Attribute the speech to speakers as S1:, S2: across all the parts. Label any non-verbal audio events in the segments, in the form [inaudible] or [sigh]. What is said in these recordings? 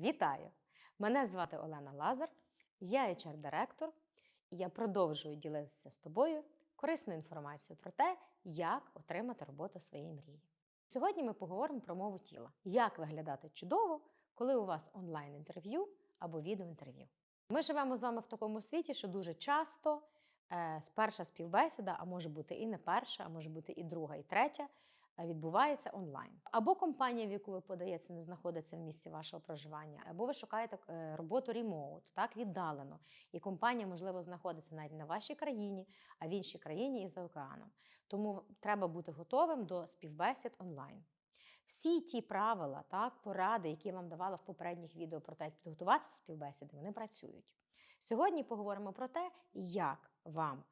S1: Вітаю! Мене звати Олена Лазар, я HR-директор, і я продовжую ділитися з тобою корисною інформацією про те, як отримати роботу своєї мрії. Сьогодні ми поговоримо про мову тіла, як виглядати чудово, коли у вас онлайн-інтерв'ю або відеоінтерв'ю. Ми живемо з вами в такому світі, що дуже часто е, перша співбесіда, а може бути і не перша, а може бути і друга, і третя, відбувається онлайн. Або компанія, в яку ви подаєте, не знаходиться в місці вашого проживання, або ви шукаєте е, роботу ремоут, так віддалено. І компанія, можливо, знаходиться навіть в вашій країні, а в іншій країні і за океаном. Тому треба бути готовим до співбесід онлайн. Всі ті правила, так, поради, які я вам давала в попередніх відео про те, як підготуватися до співбесіди, вони працюють. Сьогодні поговоримо про те, як вам е,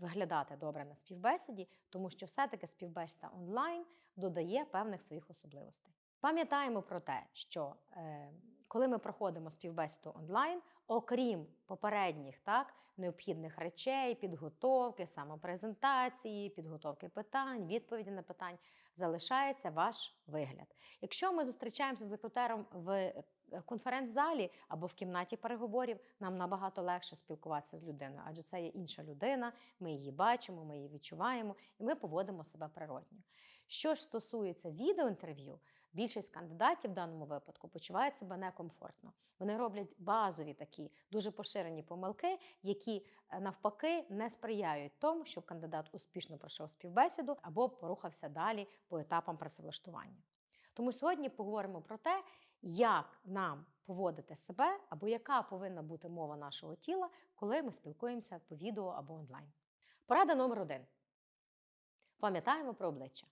S1: виглядати добре на співбесіді, тому що все-таки співбесіда онлайн додає певних своїх особливостей. Пам'ятаємо про те, що е, коли ми проходимо співбесіду онлайн, окрім попередніх так, необхідних речей, підготовки, самопрезентації, підготовки питань, відповіді на питань, залишається ваш вигляд. Якщо ми зустрічаємося з рекрутером в е, конференц-залі або в кімнаті переговорів, нам набагато легше спілкуватися з людиною, адже це є інша людина, ми її бачимо, ми її відчуваємо і ми поводимо себе природньо. Що ж стосується відеоінтерв'ю, більшість кандидатів в даному випадку почувають себе некомфортно. Вони роблять базові такі дуже поширені помилки, які е, навпаки не сприяють тому, щоб кандидат успішно пройшов співбесіду або порухався далі по етапам працевлаштування. Тому сьогодні поговоримо про те, як нам поводити себе, або яка повинна бути мова нашого тіла, коли ми спілкуємося по відео або онлайн. Порада номер один. Пам'ятаємо про обличчя.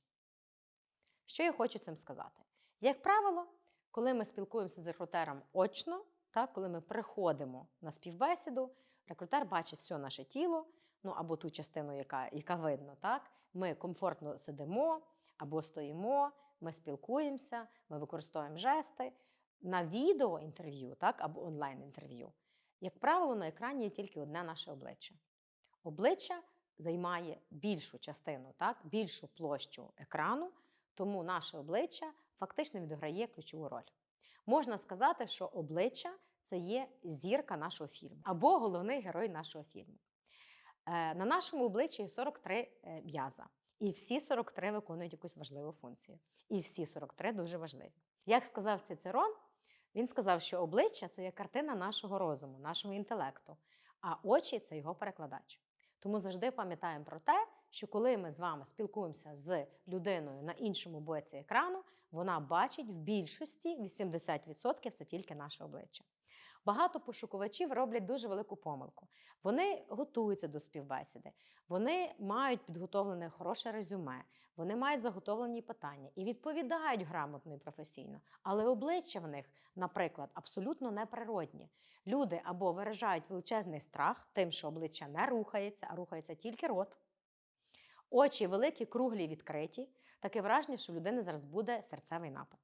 S1: Що я хочу цим сказати? Як правило, коли ми спілкуємося з рекрутером очно, так, коли ми приходимо на співбесіду, рекрутер бачить все наше тіло, ну або ту частину, яка яка видно. Так? Ми комфортно сидимо або стоїмо, ми спілкуємося, ми використовуємо жести. На відеоінтерв'ю так, або онлайн-інтерв'ю, як правило, на екрані є тільки одне наше обличчя. Обличчя займає більшу частину, так, більшу площу екрану, тому наше обличчя фактично відіграє ключову роль. Можна сказати, що обличчя це є зірка нашого фільму або головний герой нашого фільму. Е, на нашому обличчі є 43 е, м'яза, і всі 43 виконують якусь важливу функцію. І всі 43 дуже важливі. Як сказав Цицерон, він сказав, що обличчя це є картина нашого розуму, нашого інтелекту, а очі це його перекладач. Тому завжди пам'ятаємо про те, що коли ми з вами спілкуємося з людиною на іншому боці екрану, вона бачить в більшості 80% це тільки наше обличчя. Багато пошукувачів роблять дуже велику помилку. Вони готуються до співбесіди, вони мають підготовлене хороше резюме, вони мають заготовлені питання і відповідають грамотно і професійно. Але обличчя в них, наприклад, абсолютно неприродні. Люди або виражають величезний страх, тим, що обличчя не рухається, а рухається тільки рот. Очі великі, круглі, відкриті. Таке враження, що в людини зараз буде серцевий напад.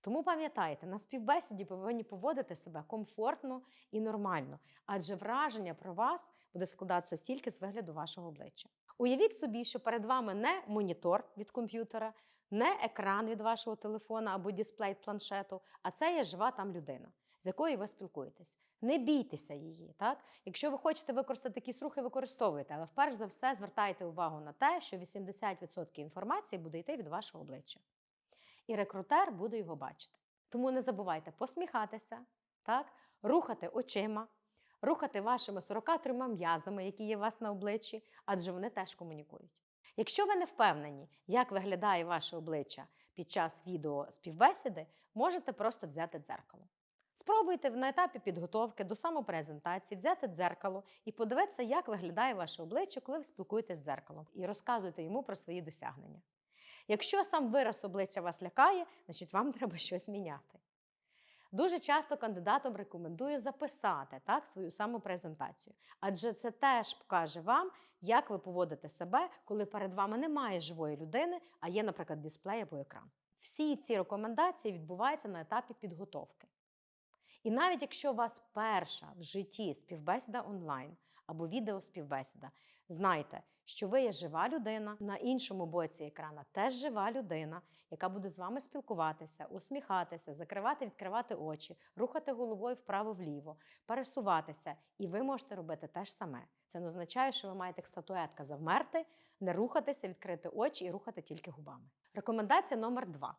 S1: Тому пам'ятайте, на співбесіді повинні поводити себе комфортно і нормально, адже враження про вас буде складатися стільки з вигляду вашого обличчя. Уявіть собі, що перед вами не монітор від комп'ютера, не екран від вашого телефона або дисплей планшету, а це є жива там людина, з якою ви спілкуєтесь. Не бійтеся її. Так? Якщо ви хочете використати якісь рухи, використовуйте, але вперше за все звертайте увагу на те, що 80% інформації буде йти від вашого обличчя і рекрутер буде його бачити. Тому не забувайте посміхатися, так? рухати очима, рухати вашими 43 м'язами, які є у вас на обличчі, адже вони теж комунікують. Якщо ви не впевнені, як виглядає ваше обличчя під час відео співбесіди, можете просто взяти дзеркало. Спробуйте на етапі підготовки до самопрезентації взяти дзеркало і подивитися, як виглядає ваше обличчя, коли ви спілкуєтесь з дзеркалом, і розказуйте йому про свої досягнення. Якщо сам вираз обличчя вас лякає, значить вам [laughs] треба щось міняти. Дуже часто кандидатам рекомендую записати так, свою самопрезентацію, адже це теж покаже вам, як ви поводите себе, коли перед вами немає живої людини, а є, наприклад, дисплей або екран. Всі ці рекомендації відбуваються на етапі підготовки. І навіть якщо у вас перша в житті співбесіда онлайн або відеоспівбесіда, знайте, що ви є жива людина. На іншому боці екрана теж жива людина, яка буде з вами спілкуватися, усміхатися, закривати, відкривати очі, рухати головою вправо-вліво, пересуватися. І ви можете робити те ж саме. Це не означає, що ви маєте як статуетка завмерти, не рухатися, відкрити очі і рухати тільки губами. Рекомендація номер два.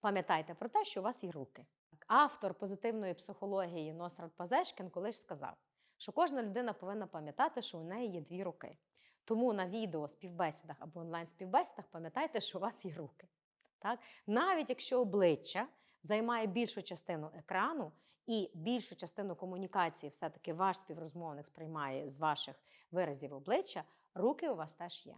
S1: Пам'ятайте про те, що у вас є руки. Автор позитивної психології Носрат Пазешкін колись сказав, що кожна людина повинна пам'ятати, що у неї є дві руки. Тому на відео співбесідах або онлайн-співбесідах пам'ятайте, що у вас є руки. Так? Навіть якщо обличчя займає більшу частину екрану і більшу частину комунікації, все-таки ваш співрозмовник сприймає з ваших виразів обличчя, руки у вас теж є.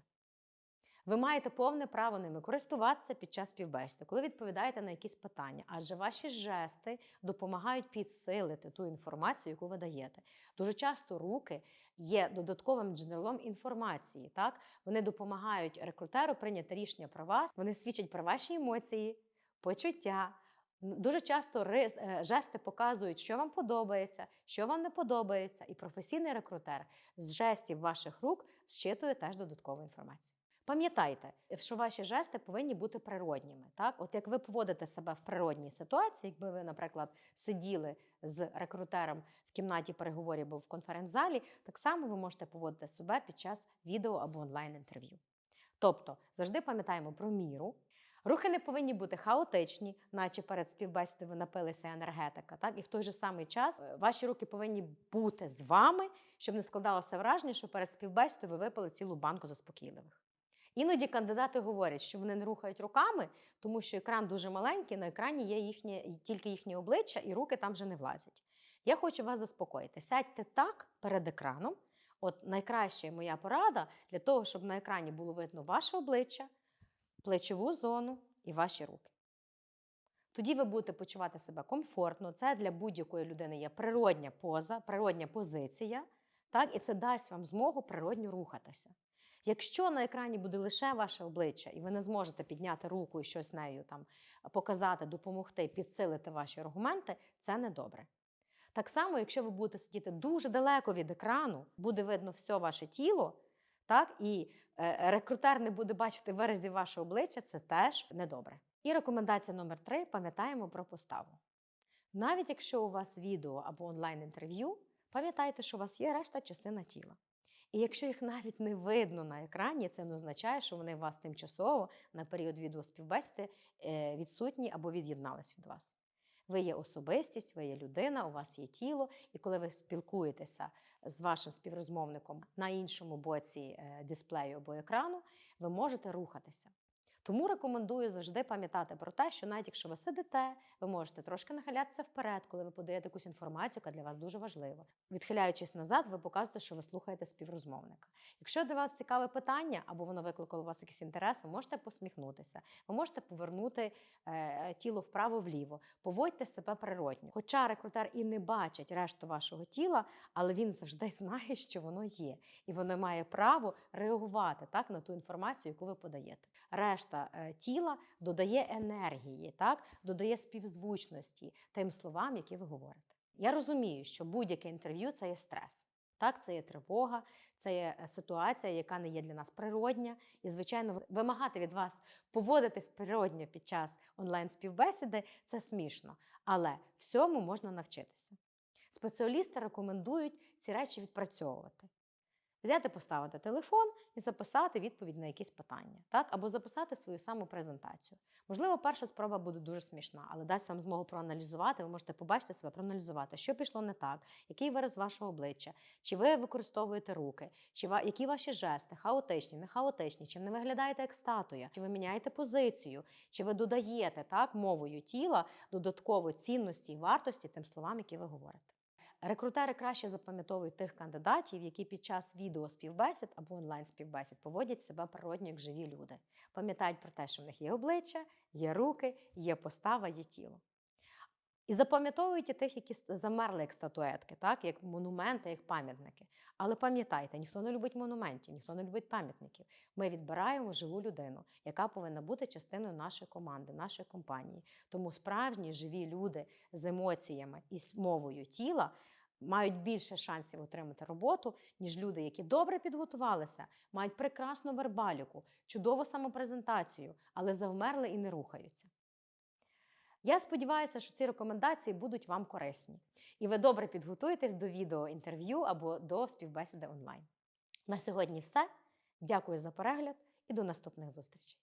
S1: Ви маєте повне право ними користуватися під час співбесіди, коли відповідаєте на якісь питання, адже ваші жести допомагають підсилити ту інформацію, яку ви даєте. Дуже часто руки є додатковим джерелом інформації. Так? Вони допомагають рекрутеру прийняти рішення про вас, вони свідчать про ваші емоції, почуття. Дуже часто рис, е, жести показують, що вам подобається, що вам не подобається, і професійний рекрутер з жестів ваших рук зчитує теж додаткову інформацію. Пам'ятайте, що ваші жести повинні бути природніми. Так, от як ви поводите себе в природній ситуації, якби ви, наприклад, сиділи з рекрутером в кімнаті переговорів або в конференц-залі, так само ви можете поводити себе під час відео або онлайн-інтерв'ю. Тобто завжди пам'ятаємо про міру. Рухи не повинні бути хаотичні, наче перед співбесідою ви напилися енергетика. Так? І в той же самий час е, ваші руки повинні бути з вами, щоб не складалося враження, що перед співбесідою ви випили цілу банку заспокійливих. Іноді кандидати говорять, що вони не рухають руками, тому що екран дуже маленький, на екрані є їхнє, тільки їхнє обличчя, і руки там вже не влазять. Я хочу вас заспокоїти. Сядьте так перед екраном. От найкраща моя порада для того, щоб на екрані було видно ваше обличчя, плечову зону і ваші руки. Тоді ви будете почувати себе комфортно. Це для будь-якої людини є природня поза, природня позиція, так? і це дасть вам змогу природньо рухатися. Якщо на екрані буде лише ваше обличчя, і ви не зможете підняти руку і щось нею там показати, допомогти, підсилити ваші аргументи, це не добре. Так само, якщо ви будете сидіти дуже далеко від екрану, буде видно все ваше тіло, так, і е, рекрутер не буде бачити виразів вашого обличчя, це теж недобре. І рекомендація номер три: пам'ятаємо про поставу. Навіть якщо у вас відео або онлайн-інтерв'ю, пам'ятайте, що у вас є решта частина тіла. І якщо їх навіть не видно на екрані, це не означає, що вони вас тимчасово на період відеоспівбесіди е, відсутні або від'єднались від вас. Ви є особистість, ви є людина, у вас є тіло, і коли ви спілкуєтеся з вашим співрозмовником на іншому боці е, дисплею або екрану, ви можете рухатися. Тому рекомендую завжди пам'ятати про те, що навіть якщо ви сидите, ви можете трошки нахилятися вперед, коли ви подаєте якусь інформацію, яка для вас дуже важлива. Відхиляючись назад, ви показуєте, що ви слухаєте співрозмовника. Якщо для вас цікаве питання або воно викликало у вас якийсь інтерес, ви можете посміхнутися, ви можете повернути е, тіло вправо-вліво, поводьте себе природньо. Хоча рекрутер і не бачить решту вашого тіла, але він завжди [laughs] знає, що воно є, і воно має право реагувати так на ту інформацію, яку ви подаєте. Решта е, тіла додає енергії, так додає співзвучності тим словам, які ви говорите. Я розумію, що будь-яке інтерв'ю це є стрес. Так, це є тривога, це є е, ситуація, яка не є для нас природня, і, звичайно, вимагати від вас поводитись природньо під час онлайн-співбесіди це смішно, але всьому можна навчитися. Спеціалісти рекомендують ці речі відпрацьовувати. Взяти, поставити телефон і записати відповідь на якісь питання, так? або записати свою саму презентацію. Можливо, перша спроба буде дуже смішна, але дасть вам змогу проаналізувати. Ви можете побачити себе, проаналізувати, що пішло не так, який вираз вашого обличчя, чи ви використовуєте руки, чи ва... які ваші жести, хаотичні, не хаотичні, чи не виглядаєте як статуя, чи ви міняєте позицію, чи ви додаєте так мовою тіла додатково цінності і вартості тим словам, які ви говорите. Рекрутери краще запам'ятовують тих кандидатів, які під час відеоспівбесід або онлайн-співбесід поводять себе природньо як живі люди. Пам'ятають про те, що в них є обличчя, є руки, є постава, є тіло. І запам'ятовують і тих, які замерли як статуетки, так? як монументи, як пам'ятники. Але пам'ятайте, ніхто не любить монументів, ніхто не любить пам'ятників. Ми відбираємо живу людину, яка повинна бути частиною нашої команди, нашої компанії. Тому справжні живі люди з емоціями і з мовою тіла мають більше шансів отримати роботу, ніж люди, які добре підготувалися, мають прекрасну вербаліку, чудову самопрезентацію, але завмерли і не рухаються. Я сподіваюся, що ці рекомендації будуть вам корисні, і ви добре підготуєтесь до відеоінтерв'ю або до співбесіди онлайн. На сьогодні все. Дякую за перегляд і до наступних зустрічей.